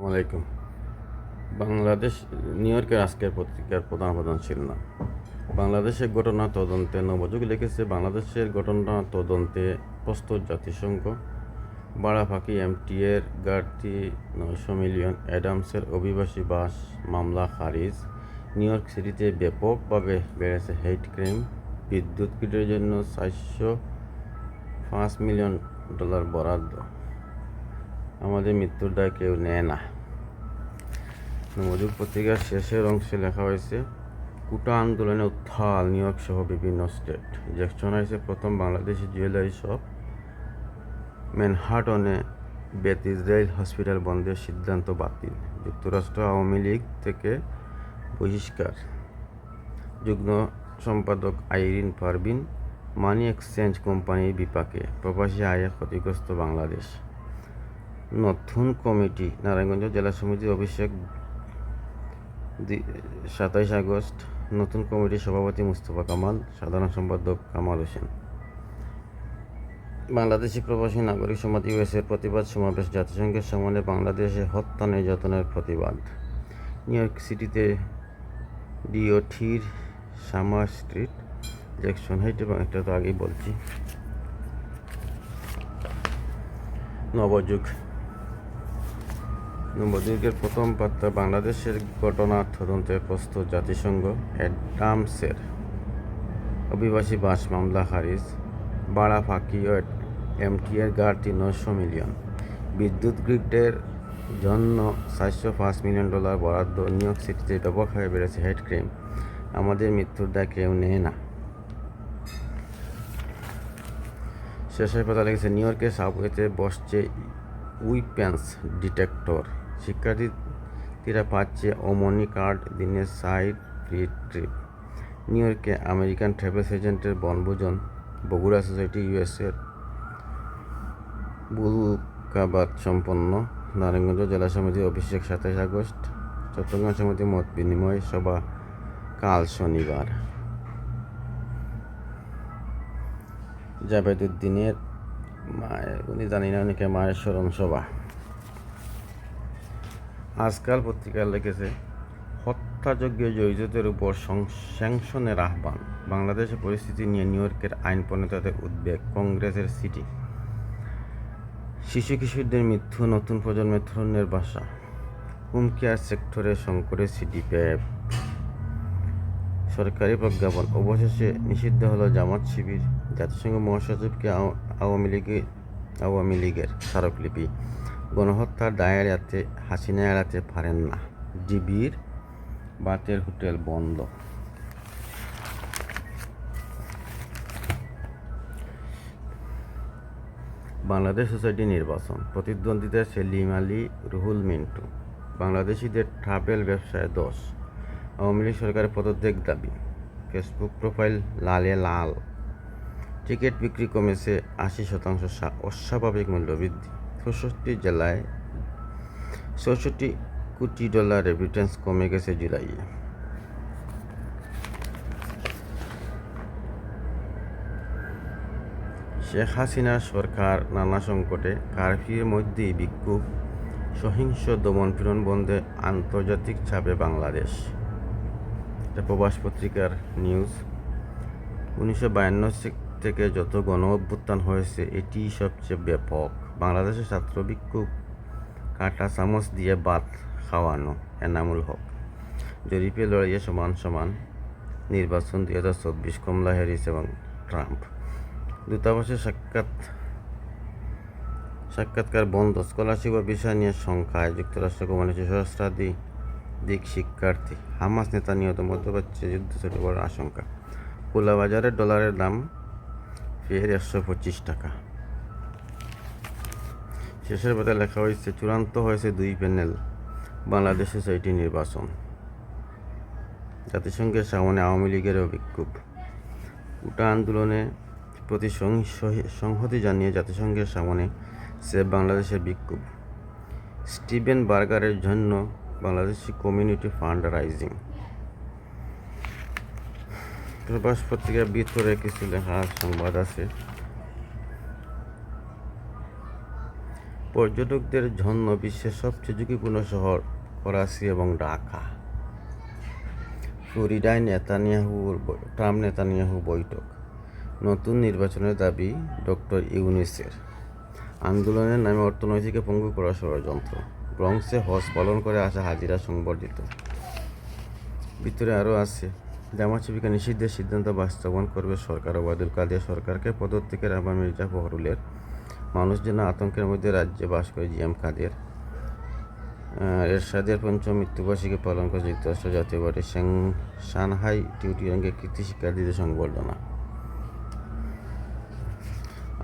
আসসালামাইকুম বাংলাদেশ, নিউ ইয়র্কের আজকের পত্রিকার প্রধান প্রধান ছিল না বাংলাদেশের ঘটনা তদন্তে নবযুগ লিখেছে বাংলাদেশের ঘটনা তদন্তে প্রস্তুত জাতিসংঘ। বাড়াফাঁকি এমটিএর ঘাটতি, নয়শো মিলিয়ন অ্যাডামসের অভিবাসী বাস মামলা খারিজ। নিউ ইয়র্ক সিটিতে ব্যাপকভাবে বেড়েছে হেইট ক্রাইম। বিদ্যুৎ গ্রিডের জন্য চারশো পাঁচ মিলিয়ন ডলার বরাদ্দ। আমাদের মৃত্যুর দায় কেউ নেয় না। নবযুগ পত্রিকার শেষের অংশে লেখা হয়েছে, কুটা আন্দোলনে উত্থাল নিউ ইয়র্ক সহ বিভিন্ন স্টেট। জ্যাকসন হয়েছে প্রথম বাংলাদেশি জুয়েলারি শপ ম্যানহাটনে বেত ইসরায়েল হসপিটাল বন্ধের সিদ্ধান্ত বাতিল। যুক্তরাষ্ট্র আওয়ামী লীগ থেকে বহিষ্কার। যুগ্ম সম্পাদক আইরিন পারভিন, মানি এক্সচেঞ্জ কোম্পানির বিপাকে প্রবাসী আয়ে ক্ষতিগ্রস্ত বাংলাদেশ। নতুন কমিটি, নারায়ণগঞ্জ জেলা সমিতির অভিষেক সাতাইশ আগস্ট, নতুন কমিটির সভাপতি মুস্তফা কামাল, সাধারণ সম্পাদক কামাল হোসেন। বাংলাদেশি প্রবাসী নাগরিক সমাজ ইউএসের প্রতিবাদ সমাবেশ, জাতিসংঘের সামনে বাংলাদেশে হত্যা নির্যাতনের প্রতিবাদ। নিউ ইয়র্ক সিটিতে ডিওঠির সামার স্ট্রিট, জ্যাকসন হাইট এবং একটা তো আগেই বলছি। নবযুগ। নবযুগের প্রথম বার্তা বাংলাদেশের ঘটনা তদন্তে প্রস্তুত জাতিসংঘ অ্যাডামসের অভিবাসী বাস মামলা হারিস বাড়া ফাঁকি ও এমটিএর ঘাটতি নশো মিলিয়ন। বিদ্যুৎ গ্রিডের জন্য চারশো পাঁচ মিলিয়ন ডলার বরাদ্দ, নিউ সিটিতে ব্যাপকভাবে বেড়েছে হেড ক্রিম। আমাদের মৃত্যুর দায় কেউ নেয় না। শেষের কথা লেগেছে, নিউ ইয়র্কের সাবওয়েতে বসছে উইপেন্স ডিটেক্টর। শিক্ষার্থীরা পাচ্ছে অমনি কার্ড, দিনের সাইড ফ্রি ট্রিপ। নিউ ইয়র্কে আমেরিকান ট্রাভেলস এজেন্টের বনভোজন, বগুড়া সোসাইটি ইউএসের বুলকাবাদ সম্পন্ন, নারায়ণগঞ্জ জেলা সমিতির অভিষেক সাতাশ আগস্ট। চট্টগ্রাম সমিতি মত বিনিময় সভা কাল শনিবার। জাভেদুদ্দিনের মায়ের, উনি জানি না অনেকে মায়ের স্মরণ সভা। আজকাল পত্রিকা লিখেছে, হত্যাযজ্ঞে জড়িতদের উপর স্যাংশনের আহ্বান। বাংলাদেশের পরিস্থিতি নিয়ে নিউ ইয়র্কের আইন প্রণেতাদের উদ্বেগ কংগ্রেসের সিটি। শিশু কিশোরদের মৃত্যু, নতুন প্রজন্মের তরুণের বাসা। হোম সেক্টরে সংকটে সিটি প্যাপ সরকারি প্রজ্ঞাপন। অবশেষে নিষিদ্ধ হলো জামাত শিবির। জাতিসংঘ মহাসচিবকে আওয়ামী লীগের আওয়ামী লীগের স্মারকলিপি। গণহত্যার দায় এড়াতে হাসিনা এড়াতে পারেন না। ডিবির বাতের হোটেল বন্ধ। বাংলাদেশ সোসাইটি নির্বাচন। প্রতিদ্বন্দ্বিতা সেলিম আলী, রুহুল মিন্টু। বাংলাদেশিদের ট্রাভেল ব্যবসায় দোষ। আওয়ামী লীগ সরকারের পদত্যাগ দাবি। ফেসবুক প্রোফাইল লালে লাল। টিকিট বিক্রি কমেছে আশি শতাংশ অস্বাভাবিক মূল্যবৃদ্ধি। চৌষট্টি জেলায় চৌষট্টি কোটি ডলার রেমিটেন্স কমে গেছে জুলাইয়ে। শেখ হাসিনার সরকার নানা সংকটে কারফিউর মধ্যেই বিক্ষোভ, সহিংস দমনপীড়ন বন্ধে আন্তর্জাতিক চাপে বাংলাদেশ। এটা প্রবাস পত্রিকার নিউজ উনিশশো বায়ান্ন থেকে যত গণ অভ্যুত্থান হয়েছে এটি সবচেয়ে ব্যাপক। বাংলাদেশের ছাত্র বিক্ষোভ কাটা চামচ দিয়ে বাদ খাওয়ানো, এনামুল হক। জরিপে লড়াইয়ে সমান সমান নির্বাচন দুই হাজার চব্বিশ কমলা হ্যারিস এবং ট্রাম্প। দূতাবাসের সাক্ষাৎ, সাক্ষাৎকার বন্ধ। স্কলারশিপ ও বিষয় নিয়ে সংখ্যায় যুক্তরাষ্ট্র সহস্রাধিক দিক শিক্ষার্থী। হামাস নেতা নিহত মধ্যপ্রাচ্যে যুদ্ধ ছড়ে বড় আশঙ্কা। খোলা বাজারে ডলারের দাম ফের একশো পঁচিশ টাকা। শেষের পাতায় লেখা হয়েছে, চূড়ান্ত হয়েছে দুই প্যানেল, বাংলাদেশ সোসাইটি নির্বাচন। জাতিসংঘের সামনে আওয়ামী লীগেরও বিক্ষোভ উটা আন্দোলনে প্রতি সংহতি জানিয়ে জাতিসংঘের সামনে সেভ বাংলাদেশের বিক্ষোভ। স্টিভেন বার্গারের জন্য বাংলাদেশি কমিউনিটি ফান্ড রাইজিং। প্রবাস পত্রিকার ভিতরে কিছু লেখা সংবাদ আছে। পর্যটকদের জন্য বিশ্বের সবচেয়ে ঝুঁকিপূর্ণ শহর করাচি এবং ঢাকা। ফ্লোরিডায় নেতানিয়াহুর ব- ট্রাম্প নেতানিয়াহু বৈঠক। নতুন নির্বাচনের দাবি ডক্টর ইউনিসের আন্দোলনের নামে অর্থনৈতিক পঙ্গু করা ষড়যন্ত্র। ব্রংসে হজ পালন করে আসা হাজিরা সংবর্ধিত। ভিতরে আরও আছে জামাত শিবিকা নিষিদ্ধের সিদ্ধান্ত বাস্তবায়ন করবে সরকার। ওবায়দুল কাদের সরকারকে পদত্যাগের আহ্বান মির্জা ফখরুলের মানুষ যেন আতঙ্কের মধ্যে রাজ্যে বাস করে জিএম কাদের এরশাদের পঞ্চম মৃত্যুবার্ষিকী পালন করে যুক্তরাষ্ট্র জাতীয় পার্টি সাং- সানহাই টিউটোরিয়ালকে কৃতি শিক্ষার্থীদের সংবর্ধনা।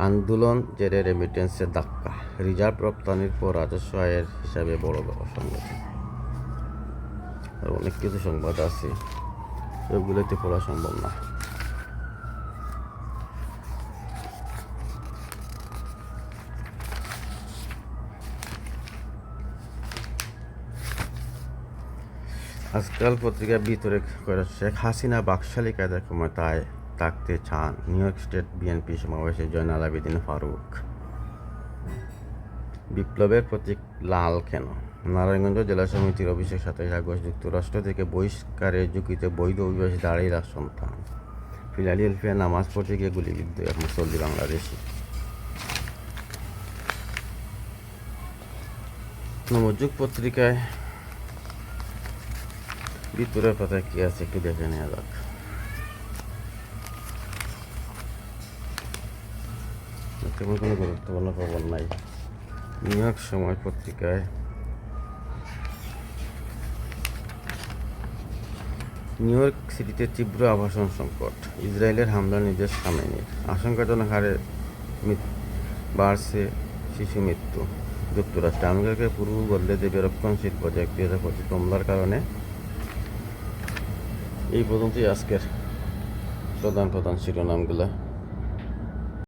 আন্দোলন জেরে রেমিটেন্সের ধাক্কা, রিজার্ভ রপ্তানির পর রাজস্ব আয়ের হিসাবে বড় সংগঠন। আর অনেক কিছু সংবাদ আছে, সবগুলোতে পড়া সম্ভব না। আজকাল পত্রিকার ভিতরে শেখ হাসিনা বাকশালী কায়দার ক্ষমতায় থাকতে চান। নিউ ইয়র্ক স্টেট বিএনপি সমাবেশে জয়নাল আবেদিন ফারুক। বিপ্লবের প্রতীক লাল কেন? নারায়ণগঞ্জ জেলা সমিতির অভিষেক সাতাইশ আগস্ট যুক্তরাষ্ট্র থেকে বহিষ্কারের ঝুঁকিতে বৈধ অভিবাসী দাঁড়িয়ে সন্তান। ফিলাডেলফিয়া নামাজ পড়তে গিয়ে গুলিবিদ্ধ এক মুসল্লি বাংলাদেশি। নবযুগ পত্রিকায় ভিতরের পাতায় কি আছে একটু দেখে নেওয়া যাক। তেমন কোনো গুরুত্বপূর্ণ খবর নাই। নিউ ইয়র্ক সময় পত্রিকায়। নিউ ইয়র্ক সিটিতে তীব্র আবাসন সংকট। ইসরায়েলের হামলার নির্দেশ খামেনির আশঙ্কাজনক হারে বাড়ছে শিশু মৃত্যু। যুক্তরাষ্ট্র আমেরিকাকে পূর্ব বদলে দেবে রক্ষণশীল প্রজেক্ট দুই হাজার পঁচিশ কমলার কারণে এই পর্যন্তই আজকের প্রধান প্রধান শিরোনামগুলো।